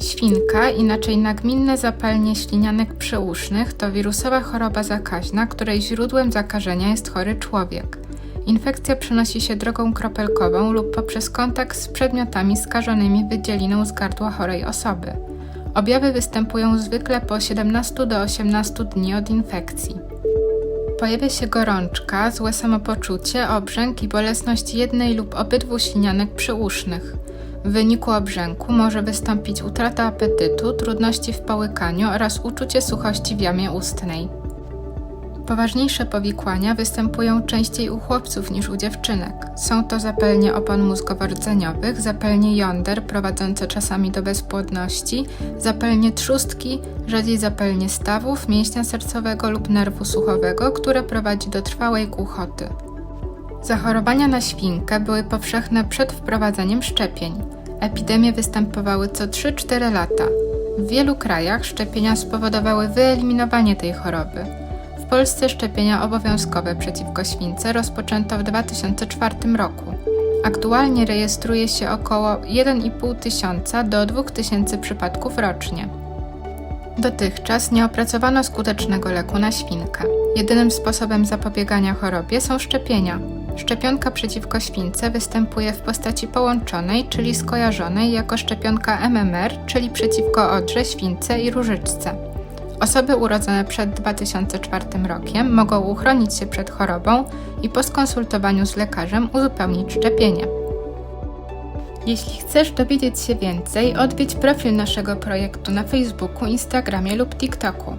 Świnka, inaczej nagminne zapalenie ślinianek przyusznych, to wirusowa choroba zakaźna, której źródłem zakażenia jest chory człowiek. Infekcja przenosi się drogą kropelkową lub poprzez kontakt z przedmiotami skażonymi wydzieliną z gardła chorej osoby. Objawy występują zwykle po 17 do 18 dni od infekcji. Pojawia się gorączka, złe samopoczucie, obrzęk i bolesność jednej lub obydwu ślinianek przyusznych. W wyniku obrzęku może wystąpić utrata apetytu, trudności w połykaniu oraz uczucie suchości w jamie ustnej. Poważniejsze powikłania występują częściej u chłopców niż u dziewczynek. Są to zapalenie opon mózgowo-rdzeniowych, zapalenie jąder prowadzące czasami do bezpłodności, zapalenie trzustki, rzadziej zapalenie stawów, mięśnia sercowego lub nerwu słuchowego, które prowadzi do trwałej głuchoty. Zachorowania na świnkę były powszechne przed wprowadzeniem szczepień. Epidemie występowały co 3-4 lata. W wielu krajach szczepienia spowodowały wyeliminowanie tej choroby. W Polsce szczepienia obowiązkowe przeciwko śwince rozpoczęto w 2004 roku. Aktualnie rejestruje się około 1,5 tysiąca do 2 tysięcy przypadków rocznie. Dotychczas nie opracowano skutecznego leku na świnkę. Jedynym sposobem zapobiegania chorobie są szczepienia. Szczepionka przeciwko śwince występuje w postaci połączonej, czyli skojarzonej jako szczepionka MMR, czyli przeciwko odrze, śwince i różyczce. Osoby urodzone przed 2004 rokiem mogą uchronić się przed chorobą i po skonsultowaniu z lekarzem uzupełnić szczepienie. Jeśli chcesz dowiedzieć się więcej, odwiedź profil naszego projektu na Facebooku, Instagramie lub TikToku.